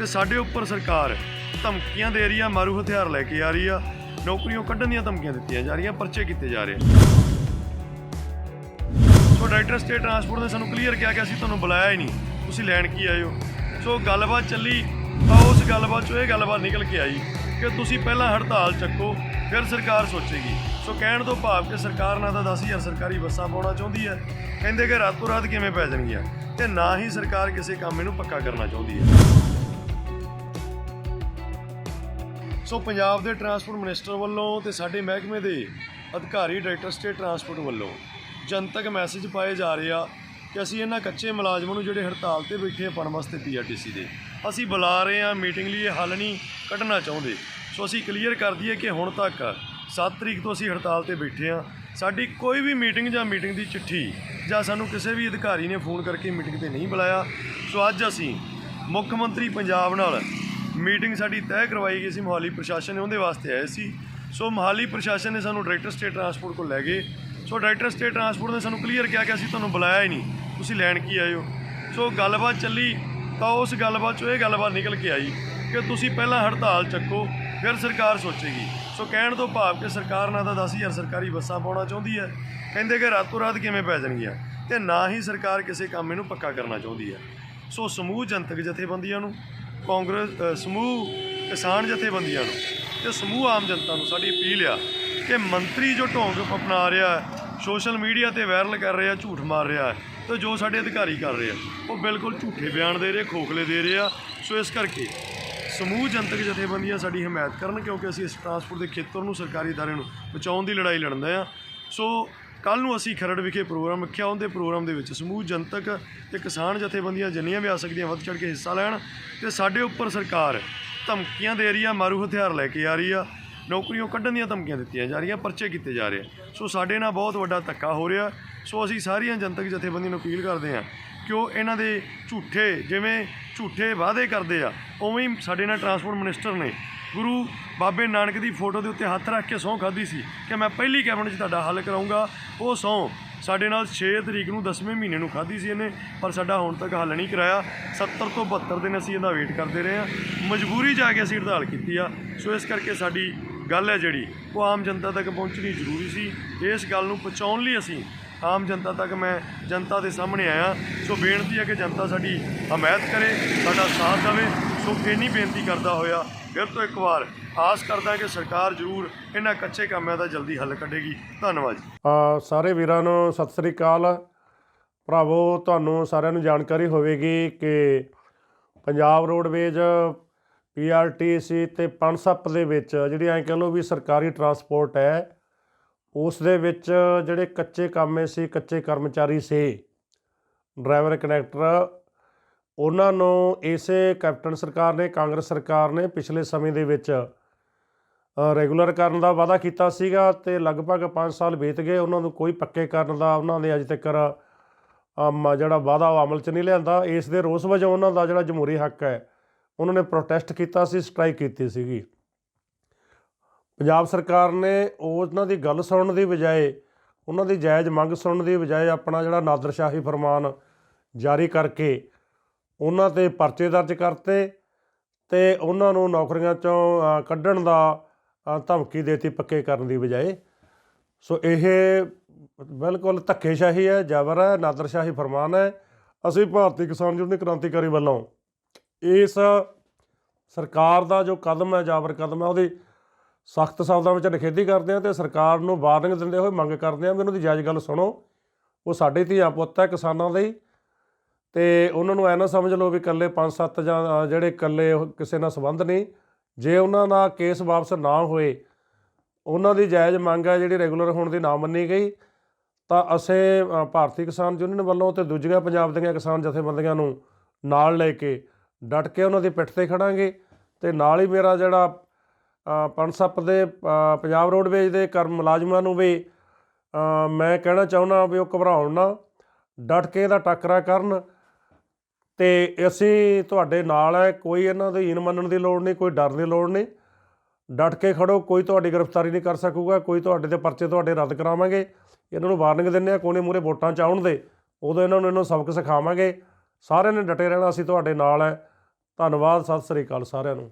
ਤੇ ਸਾਡੇ ਉੱਪਰ ਸਰਕਾਰ ਧਮਕੀਆਂ ਦੇ ਰਹੀ ਆ, ਮਾਰੂ ਹਥਿਆਰ ਲੈ ਕੇ ਆ ਰਹੀ ਆ। ਨੌਕਰੀਆਂ ਕੱਢਣ ਦੀਆਂ ਧਮਕੀਆਂ ਦਿੱਤੀਆਂ ਜਾ ਰਹੀਆਂ, ਪਰਚੇ ਕੀਤੇ ਜਾ ਰਹੇ। ਸੋ ਡਾਇਰੈਕਟਰ ਸਟੇਟ ਟਰਾਂਸਪੋਰਟ ਨੇ ਸਾਨੂੰ ਕਲੀਅਰ ਕਿਹਾ ਕਿ ਅਸੀਂ ਤੁਹਾਨੂੰ ਬੁਲਾਇਆ ਹੀ ਨਹੀਂ। ਤੁਸੀਂ ਲੈਣ ਕੀ ਆਏ ਹੋ? ਸੋ ਗੱਲਬਾਤ ਚੱਲੀ, ਤਾਂ ਉਸ ਗੱਲਬਾਤ ਚੋਂ ਇਹ ਗੱਲਬਾਤ ਨਿਕਲ ਕੇ ਆਈ ਕਿ ਤੁਸੀਂ ਪਹਿਲਾਂ ਹੜਤਾਲ ਚੱਕੋ, ਫਿਰ ਸਰਕਾਰ ਸੋਚੇਗੀ। ਸੋ ਕਹਿਣ ਤੋਂ ਭਾਵ ਕਿ ਸਰਕਾਰ ਨਾ ਤਾਂ 10000 ਸਰਕਾਰੀ ਬੱਸਾਂ ਪਾਉਣਾ ਚਾਹੁੰਦੀ ਹੈ। ਕਹਿੰਦੇ ਕਿ ਰਾਤੋਂ ਰਾਤ ਕਿਵੇਂ ਪੈ ਜਾਣਗੀਆਂ? ਤੇ ਨਾ ਹੀ ਸਰਕਾਰ ਕਿਸੇ ਕੰਮ ਇਹਨੂੰ ਪੱਕਾ ਕਰਨਾ ਚਾਹੁੰਦੀ ਹੈ। ਸੋ ਪੰਜਾਬ ਦੇ ਟਰਾਂਸਪੋਰਟ ਮਿਨਿਸਟਰ ਵੱਲੋਂ ਤੇ ਸਾਡੇ ਮਹਿਕਮੇ ਦੇ ਅਧਿਕਾਰੀ ਡਾਇਰੈਕਟਰ ਸਟੇਟ ਟਰਾਂਸਪੋਰਟ ਵੱਲੋਂ ਜਨਤਕ ਮੈਸੇਜ ਪਾਏ ਜਾ ਰਹੇ ਆ ਕਿ ਅਸੀਂ ਇਹਨਾਂ ਕੱਚੇ ਮੁਲਾਜ਼ਮਾਂ ਨੂੰ ਜਿਹੜੇ ਹੜਤਾਲ ਤੇ ਬੈਠੇ ਆ ਪਣ ਵਾਸਤੇ ਪੀਆਰਟੀਸੀ ਦੇ, ਅਸੀਂ ਬੁਲਾ ਰਹੇ ਆ, ਮੀਟਿੰਗ ਲਈ ਇਹ ਹੱਲ ਨਹੀਂ ਕੱਢਣਾ ਚਾਹੁੰਦੇ। ਸੋ ਅਸੀਂ ਕਲੀਅਰ ਕਰ ਦਈਏ ਕਿ ਹੁਣ ਤੱਕ 7 ਤਰੀਕ ਤੋਂ ਅਸੀਂ ਹੜਤਾਲ ਤੇ ਬੈਠੇ ਆ। ਸਾਡੀ ਕੋਈ ਵੀ ਮੀਟਿੰਗ ਜਾਂ ਮੀਟਿੰਗ ਦੀ ਚਿੱਠੀ ਜਾਂ ਸਾਨੂੰ ਕਿਸੇ ਵੀ ਅਧਿਕਾਰੀ ਨੇ ਫੋਨ ਕਰਕੇ ਮੀਟਿੰਗ ਤੇ ਨਹੀਂ ਬੁਲਾਇਆ। ਸੋ ਅੱਜ ਅਸੀਂ ਮੁੱਖ ਮੰਤਰੀ ਪੰਜਾਬ ਨਾਲ ਮੀਟਿੰਗ ਸਾਡੀ ਤੈਅ ਕਰਵਾਈ ਗਈ ਸੀ, ਮੋਹਾਲੀ ਪ੍ਰਸ਼ਾਸਨ ਨੇ ਉਹਦੇ ਵਾਸਤੇ ਆਏ ਸੀ। ਸੋ ਮੋਹਾਲੀ ਪ੍ਰਸ਼ਾਸਨ ਨੇ ਸਾਨੂੰ ਡਾਇਰੈਕਟਰ ਸਟੇਟ ਟਰਾਂਸਪੋਰਟ ਕੋਲ ਲੈ ਗਏ। ਸੋ ਡਾਇਰੈਕਟਰ ਸਟੇਟ ਟਰਾਂਸਪੋਰਟ ਨੇ ਸਾਨੂੰ ਕਲੀਅਰ ਕਿਹਾ ਕਿ ਅਸੀਂ ਤੁਹਾਨੂੰ ਬੁਲਾਇਆ ਹੀ ਨਹੀਂ। ਤੁਸੀਂ ਲੈਣ ਕੀ ਆਏ ਹੋ? ਸੋ ਗੱਲਬਾਤ ਚੱਲੀ ਤਾਂ ਉਸ ਗੱਲਬਾਤ ਚੋਂ ਇਹ ਗੱਲਬਾਤ ਨਿਕਲ ਕੇ ਆਈ ਕਿ ਤੁਸੀਂ ਪਹਿਲਾਂ ਹੜਤਾਲ ਚੱਕੋ, ਫਿਰ ਸਰਕਾਰ ਸੋਚੇਗੀ। ਸੋ ਕਹਿਣ ਤੋਂ ਭਾਵ ਕਿ ਸਰਕਾਰ ਨਾ ਤਾਂ 10000 ਸਰਕਾਰੀ ਬੱਸਾਂ ਪਾਉਣਾ ਚਾਹੁੰਦੀ ਹੈ। ਕਹਿੰਦੇ ਕਿ ਰਾਤੋਂ ਰਾਤ ਕਿਵੇਂ ਪੈ ਜਾਣਗੀਆਂ? ਤੇ ਨਾ ਹੀ ਸਰਕਾਰ ਕਿਸੇ ਕੰਮ ਇਹਨੂੰ ਪੱਕਾ ਕਰਨਾ ਚਾਹੁੰਦੀ ਹੈ। ਸੋ ਸਮੂਹ ਜਨਤਕ ਜਥੇਬੰਦੀਆਂ ਨੂੰ ਕਾਂਗਰਸ ਅ, ਸਮੂਹ ਕਿਸਾਨ ਜਥੇਬੰਦੀਆਂ ਨੂੰ ਤੇ ਸਮੂਹ ਆਮ ਜਨਤਾ ਨੂੰ ਸਾਡੀ ਅਪੀਲ ਆ ਕਿ ਮੰਤਰੀ ਜੋ ਢੋਂਗ ਅਪਣਾ ਰਿਹਾ ਹੈ ਸੋਸ਼ਲ ਮੀਡੀਆ ਤੇ ਵਾਇਰਲ ਕਰ ਰਿਹਾ ਝੂਠ ਮਾਰ ਰਿਹਾ ਹੈ ਤੇ ਜੋ ਸਾਡੇ ਅਧਿਕਾਰੀ ਕਰ ਰਹੇ ਆ ਉਹ ਬਿਲਕੁਲ ਝੂਠੇ ਬਿਆਨ ਦੇ ਰਹੇ ਖੋਖਲੇ ਦੇ ਰਹੇ ਆ ਸੋ ਇਸ ਕਰਕੇ ਸਮੂਹ ਜਨਤਕ ਜਥੇਬੰਦੀਆਂ ਸਾਡੀ ਹਮਾਇਤ ਕਰਨ ਕਿਉਂਕਿ ਅਸੀਂ ਇਸ ਟਰਾਂਸਪੋਰਟ ਦੇ ਖੇਤਰ ਨੂੰ ਸਰਕਾਰੀ ادارے ਨੂੰ ਬਚਾਉਣ ਦੀ ਲੜਾਈ ਲੜਦੇ ਆ ਸੋ ਕੱਲ ਨੂੰ ਅਸੀਂ ਖਰੜ ਵਿਖੇ ਪ੍ਰੋਗਰਾਮ ਰੱਖਿਆ ਉਹਦੇ ਪ੍ਰੋਗਰਾਮ ਦੇ ਵਿੱਚ ਸਮੂਹ ਜਨਤਕ ਤੇ ਕਿਸਾਨ ਜਥੇਬੰਦੀਆਂ ਜਿੰਨੀਆਂ ਵੀ ਆ ਸਕਦੀਆਂ ਵੱਧ ਚੜ ਕੇ ਹਿੱਸਾ ਲੈਣ ਤੇ ਸਾਡੇ ਉੱਪਰ ਸਰਕਾਰ ਧਮਕੀਆਂ ਦੇ ਰਹੀ ਆ, ਮਾਰੂ ਹਥਿਆਰ ਲੈ ਕੇ ਆ ਰਹੀ ਆ, ਨੌਕਰੀਆਂ ਕੱਢਣ ਦੀਆਂ ਧਮਕੀਆਂ ਦਿੱਤੀਆਂ ਜਾ ਰਹੀਆਂ, ਪਰਚੇ ਕੀਤੇ ਜਾ ਰਹੇ ਆ। ਸੋ ਸਾਡੇ ਨਾਲ ਬਹੁਤ ਵੱਡਾ ਧੱਕਾ ਹੋ ਰਿਹਾ ਸੋ ਅਸੀਂ ਸਾਰੀਆਂ ਜਨਤਕ ਜਥੇਬੰਦੀਆਂ ਨੂੰ ਅਪੀਲ ਕਰਦੇ ਹਾਂ ਕਿ ਉਹ ਇਹਨਾਂ ਦੇ ਝੂਠੇ, ਜਿਵੇਂ ਝੂਠੇ ਵਾਅਦੇ ਕਰਦੇ ਆ, ਉਵੇਂ ਹੀ ਸਾਡੇ ਨਾਲ ਟਰਾਂਸਪੋਰਟ ਮਿਨਿਸਟਰ ਨੇ ਗੁਰੂ ਬਾਬੇ ਨਾਨਕ ਦੀ ਫੋਟੋ ਦੇ ਉੱਤੇ ਹੱਥ ਰੱਖ ਕੇ ਸਹੁੰ ਖਾਧੀ ਸੀ ਕਿ ਮੈਂ ਪਹਿਲੀ ਕੈਬਨਿਟ 'ਚ ਤੁਹਾਡਾ ਹੱਲ ਕਰਾਉਂਗਾ ਉਹ ਸਹੁੰ ਸਾਡੇ ਨਾਲ 6 ਤਰੀਕ ਨੂੰ 10ਵੇਂ ਮਹੀਨੇ ਨੂੰ ਖਾਧੀ ਸੀ ਇਹਨੇ, ਪਰ ਸਾਡਾ ਹੁਣ ਤੱਕ ਹੱਲ ਨਹੀਂ ਕਰਾਇਆ। 70 ਤੋਂ 72 ਦਿਨ ਅਸੀਂ ਇਹਦਾ ਵੇਟ ਕਰਦੇ ਰਹੇ ਹਾਂ। ਮਜਬੂਰੀ ਜਾ ਕੇ ਅਸੀਂ ਹੜਤਾਲ ਕੀਤੀ ਆ। ਸੋ ਇਸ ਕਰਕੇ ਸਾਡੀ ਗੱਲ ਹੈ ਜਿਹੜੀ, ਉਹ ਆਮ ਜਨਤਾ ਤੱਕ ਪਹੁੰਚਣੀ ਜ਼ਰੂਰੀ ਸੀ। ਇਸ ਗੱਲ ਨੂੰ ਪਹੁੰਚਾਉਣ ਲਈ ਅਸੀਂ ਆਮ ਜਨਤਾ ਤੱਕ ਮੈਂ ਜਨਤਾ ਦੇ ਸਾਹਮਣੇ ਆਇਆ। ਸੋ ਬੇਨਤੀ ਹੈ ਕਿ ਜਨਤਾ ਸਾਡੀ ਹਮਾਇਤ ਕਰੇ, ਸਾਡਾ ਸਾਥ ਦੇਵੇ। ਸੋ ਇੰਨੀ ਬੇਨਤੀ ਕਰਦਾ ਹੋਇਆ, ਫਿਰ ਤੋਂ ਇੱਕ ਵਾਰ ਆਸ ਕਰਦਾ ਕਿ ਸਰਕਾਰ ਜ਼ਰੂਰ ਇਹਨਾਂ ਕੱਚੇ ਕੰਮਾਂ ਦਾ ਜਲਦੀ ਹੱਲ ਕੱਢੇਗੀ। ਧੰਨਵਾਦ ਜੀ। ਆ ਸਾਰੇ ਵੀਰਾਂ ਨੂੰ ਸਤਿ ਸ੍ਰੀ ਅਕਾਲ। ਭਰਾਵੋ, ਤੁਹਾਨੂੰ ਸਾਰਿਆਂ ਨੂੰ ਜਾਣਕਾਰੀ ਹੋਵੇਗੀ ਕਿ ਪੰਜਾਬ ਰੋਡਵੇਜ ਪੀਆਰਟੀਸੀ ਤੇ ਪਨਸਪ ਦੇ ਵਿੱਚ ਜਿਹੜੀ ਐਂ ਕਹ ਲਓ ਵੀ ਸਰਕਾਰੀ ਟਰਾਂਸਪੋਰਟ ਹੈ, ਉਸ ਦੇ ਵਿੱਚ ਜਿਹੜੇ ਕੱਚੇ ਕਾਮੇ ਸੀ, ਕੱਚੇ ਕਰਮਚਾਰੀ ਸੀ, ਡਰਾਈਵਰ ਕਨੈਕਟਰ ਉਹਨਾਂ ਨੂੰ ਇਸੇ ਕੈਪਟਨ ਸਰਕਾਰ ਨੇ, ਕਾਂਗਰਸ ਸਰਕਾਰ ਨੇ ਪਿਛਲੇ ਸਮੇਂ ਦੇ ਵਿੱਚ ਰੈਗੂਲਰ ਕਰਨ ਦਾ ਵਾਅਦਾ ਕੀਤਾ ਸੀਗਾ ਤੇ ਲਗਭਗ 5 ਸਾਲ ਬੀਤ ਗਏ। ਉਹਨਾਂ ਨੂੰ ਕੋਈ ਪੱਕੇ ਕਰਨ ਦਾ ਉਹਨਾਂ ਨੇ ਅਜੇ ਤੱਕ ਜਿਹੜਾ ਵਾਅਦਾ ਉਹ ਅਮਲ 'ਚ ਨਹੀਂ ਲਿਆਂਦਾ। ਇਸ ਦੇ ਰੋਸ ਵਜੋਂ ਉਹਨਾਂ ਦਾ ਜਿਹੜਾ ਜਮਹੂਰੀ ਹੱਕ ਹੈ, ਉਹਨਾਂ ਨੇ ਪ੍ਰੋਟੈਸਟ ਕੀਤਾ ਸੀ ਸਟ੍ਰਾਈਕ ਕੀਤੀ ਸੀਗੀ। ਪੰਜਾਬ ਸਰਕਾਰ ਨੇ ਉਹਨਾਂ ਦੀ ਗੱਲ ਸੁਣਨ ਦੀ ਬਜਾਏ, ਉਹਨਾਂ ਦੀ ਜਾਇਜ਼ ਮੰਗ ਸੁਣਨ ਦੀ ਬਜਾਏ ਆਪਣਾ ਜਿਹੜਾ ਨਾਦਰਸ਼ਾਹੀ ਫਰਮਾਨ ਜਾਰੀ ਕਰਕੇ ਉਹਨਾਂ ਤੇ ਪਰਚੇ ਦਰਜ ਕਰਤੇ ਤੇ ਉਹਨਾਂ ਨੂੰ ਨੌਕਰੀਆਂ ਚੋਂ ਕੱਢਣ ਦਾ ਧਮਕੀ ਦੇਤੀ ਪੱਕੇ ਕਰਨ ਦੀ ਬਜਾਏ। ਸੋ ਇਹ ਬਿਲਕੁਲ ਧੱਕੇਸ਼ਾਹੀ ਹੈ, ਜ਼ਬਰ ਹੈ, ਨਾਦਰਸ਼ਾਹੀ ਫਰਮਾਨ ਹੈ। ਅਸੀਂ ਭਾਰਤੀ ਕਿਸਾਨ ਯੂਨੀਅਨ ਕ੍ਰਾਂਤੀਕਾਰੀ ਵੱਲੋਂ ਇਸ ਸਰਕਾਰ ਦਾ ਜੋ ਕਦਮ ਹੈ, ਜਾਬਰ ਕਦਮ ਹੈ, ਉਹਦੀ ਸਖਤ ਸ਼ਬਦਾਂ ਵਿੱਚ ਨਿਖੇਧੀ ਕਰਦੇ ਹਾਂ ਤੇ ਸਰਕਾਰ ਨੂੰ ਵਾਰਨਿੰਗ ਦਿੰਦੇ ਹੋਏ ਮੰਗ ਕਰਦੇ ਹਾਂ ਵੀ ਉਹਨਾਂ ਦੀ ਜਾਇਜ਼ ਗੱਲ ਸੁਣੋ। ਉਹ ਸਾਡੇ ਧੀਆਂ ਪੁੱਤ ਹੈ ਕਿਸਾਨਾਂ ਦੇ। ਤੇ ਉਹਨਾਂ ਨੂੰ ਐ ਨਾ ਸਮਝ ਲਓ ਵੀ ਇਕੱਲੇ 5-7 ਜਾਂ ਜਿਹੜੇ ਇਕੱਲੇ ਕਿਸੇ ਨਾਲ ਸੰਬੰਧ ਨਹੀਂ ਜੇ ਉਹਨਾਂ ਦਾ ਕੇਸ ਵਾਪਸ ਨਾ ਹੋਏ ਉਹਨਾਂ ਦੀ ਜਾਇਜ਼ ਮੰਗ ਹੈ ਜਿਹੜੀ ਰੈਗੂਲਰ ਹੋਣ ਦੀ ਨਾ ਮੰਨੀ ਗਈ ਤਾਂ ਅਸੀਂ ਭਾਰਤੀ ਕਿਸਾਨ ਯੂਨੀਅਨ ਵੱਲੋਂ ਤੇ ਦੂਜੀਆਂ ਪੰਜਾਬ ਦੀਆਂ ਕਿਸਾਨ ਜਥੇਬੰਦੀਆਂ ਨੂੰ ਨਾਲ ਲੈ ਕੇ ਡਟ ਕੇ ਉਹਨਾਂ ਦੀ ਪਿੱਠ ਤੇ ਖੜਾਂਗੇ ਤੇ ਨਾਲ ਹੀ ਮੇਰਾ ਜਿਹੜਾ ਅ, ਦੇ ਪੰਜਾਬ ਰੋਡਵੇਜ ਦੇ ਕਰਮ ਮੁਲਾਜ਼ਮਾਂ ਨੂੰ ਵੀ ਮੈਂ ਕਹਿਣਾ ਚਾਹੁੰਦਾ ਵੀ ਉਹ ਘਬਰਾਉਣ ਨਾ ਡਟ ਕੇ ਇਹਦਾ ਟੱਕਰਾ ਕਰਨ ਤੇ ਅਸੀਂ ਤੁਹਾਡੇ ਨਾਲ ਹੈ, ਕੋਈ ਇਹਨਾਂ ਦੇ ਹੀਨ ਮੰਨਣ ਦੀ ਲੋੜ ਨਹੀਂ, ਕੋਈ ਡਰ ਦੀ ਲੋੜ ਨਹੀਂ। ਡਟ ਕੇ ਖੜੋ, ਕੋਈ ਤੁਹਾਡੀ ਗ੍ਰਿਫਤਾਰੀ ਨਹੀਂ ਕਰ ਸਕੂਗਾ, ਕੋਈ ਤੁਹਾਡੇ ਦੇ ਪਰਚੇ ਤੁਹਾਡੇ ਰੱਦ ਕਰਾਵਾਂਗੇ। ਇਹਨਾਂ ਨੂੰ ਵਾਰਨਿੰਗ ਦਿੰਦੇ ਆ ਕੋਨੇ ਮੂਰੇ ਵੋਟਾਂ ਚ ਆਉਣ ਦੇ ਉਦੋਂ ਇਹਨਾਂ ਨੂੰ ਇਹਨਾਂ ਸਬਕ ਸਿਖਾਵਾਂਗੇ। ਸਾਰਿਆਂ ਨੇ ਡਟੇ ਰਹਿਣਾ, ਅਸੀਂ ਤੁਹਾਡੇ ਨਾਲ ਹੈ। ਧੰਨਵਾਦ, ਸਤਿ ਸ੍ਰੀ ਅਕਾਲ ਸਾਰਿਆਂ ਨੂੰ।